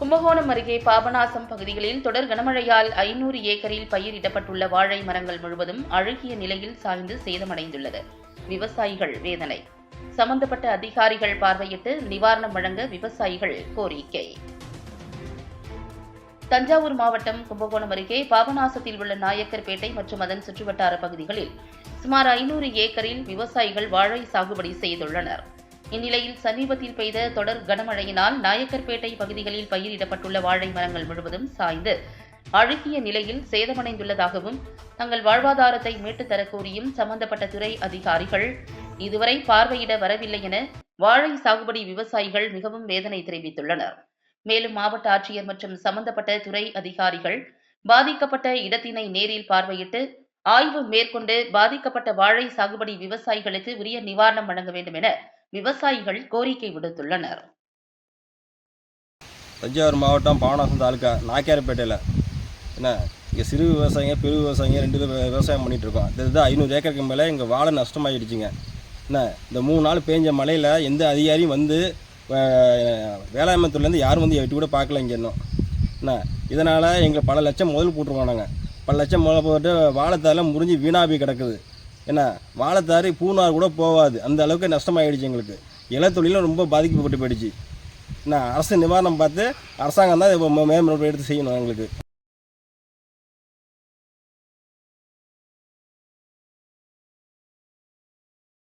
கும்பகோணம் அருகே பாபநாசம் பகுதிகளில் தொடர் கனமழையால் ஐநூறு ஏக்கரில் பயிரிடப்பட்டுள்ள வாழை மரங்கள் முழுவதும் அழுகிய நிலையில் சாய்ந்து சேதமடைந்துள்ளது. விவசாயிகள் வேதனை. சம்பந்தப்பட்ட அதிகாரிகள் பார்வையிட்டு நிவாரணம் வழங்க விவசாயிகள் கோரிக்கை. தஞ்சாவூர் மாவட்டம் கும்பகோணம் அருகே பாபநாசத்தில் உள்ள நாயக்கர்பேட்டை மற்றும் அதன் சுற்றுவட்டார பகுதிகளில் சுமார் ஐநூறு ஏக்கரில் விவசாயிகள் வாழை சாகுபடி செய்துள்ளனர். இந்நிலையில் சமீபத்தில் பெய்த தொடர் கனமழையினால் நாயக்கர்பேட்டை பகுதிகளில் பயிரிடப்பட்டுள்ள வாழை மரங்கள் முழுவதும் சாய்ந்து. அழுகிய நிலையில் சேதமடைந்துள்ளதாகவும் தங்கள் வாழ்வாதாரத்தை மீட்டுத் தரக்கோரியும் சம்பந்தப்பட்ட துறை அதிகாரிகள் இதுவரை பார்வையிட வரவில்லை என வாழை சாகுபடி விவசாயிகள் மிகவும் வேதனை தெரிவித்துள்ளனர். மேலும் மாவட்ட ஆட்சியர் மற்றும் சம்பந்தப்பட்ட துறை அதிகாரிகள் பாதிக்கப்பட்ட இடத்தினை நேரில் பார்வையிட்டு ஆய்வு மேற்கொண்டு பாதிக்கப்பட்ட வாழை சாகுபடி விவசாயிகளுக்கு உரிய நிவாரணம் வழங்க வேண்டும் என விவசாயிகள் கோரிக்கை விடுத்துள்ளனர். தஞ்சாவூர் மாவட்டம் பாபநாசம் தாலுக்கா நாக்கியார்பேட்டையில் என்ன இங்கே சிறு விவசாயிங்க பெரு விவசாயிங்க ரெண்டு பேர் விவசாயம் பண்ணிட்டு இருக்கோம். இதுதான் ஐநூறு ஏக்கருக்கு மேலே இங்கே வாழை நஷ்டமாயிடுச்சுங்க. என்ன இந்த மூணு நாள் பேஞ்ச மழையில் எந்த அதிகாரியும் வந்து அஹ், வேளாண்மை துறையிலேருந்து யாரும் வந்து எட்டு கூட பார்க்கல இங்கே இன்னும். என்ன இதனால் எங்களை பல லட்சம் முதல் போட்டுருவோம் நாங்கள் பல லட்சம் முதல் போட்டு வாழைத்தால முறிஞ்சு வீணாக கிடக்குது. என்ன வாழைத்தாறு பூனார் கூட போகாது அந்த அளவுக்கு நஷ்டமாயிடுச்சு எங்களுக்கு. இளத்தொழிலும் ரொம்ப பாதிக்கப்பட்டு போயிடுச்சு. என்ன அரசு நிவாரணம் பார்த்து அரசாங்கம் தான் இப்போ மேம்படுத்தி எடுத்து செய்யணும் எங்களுக்கு.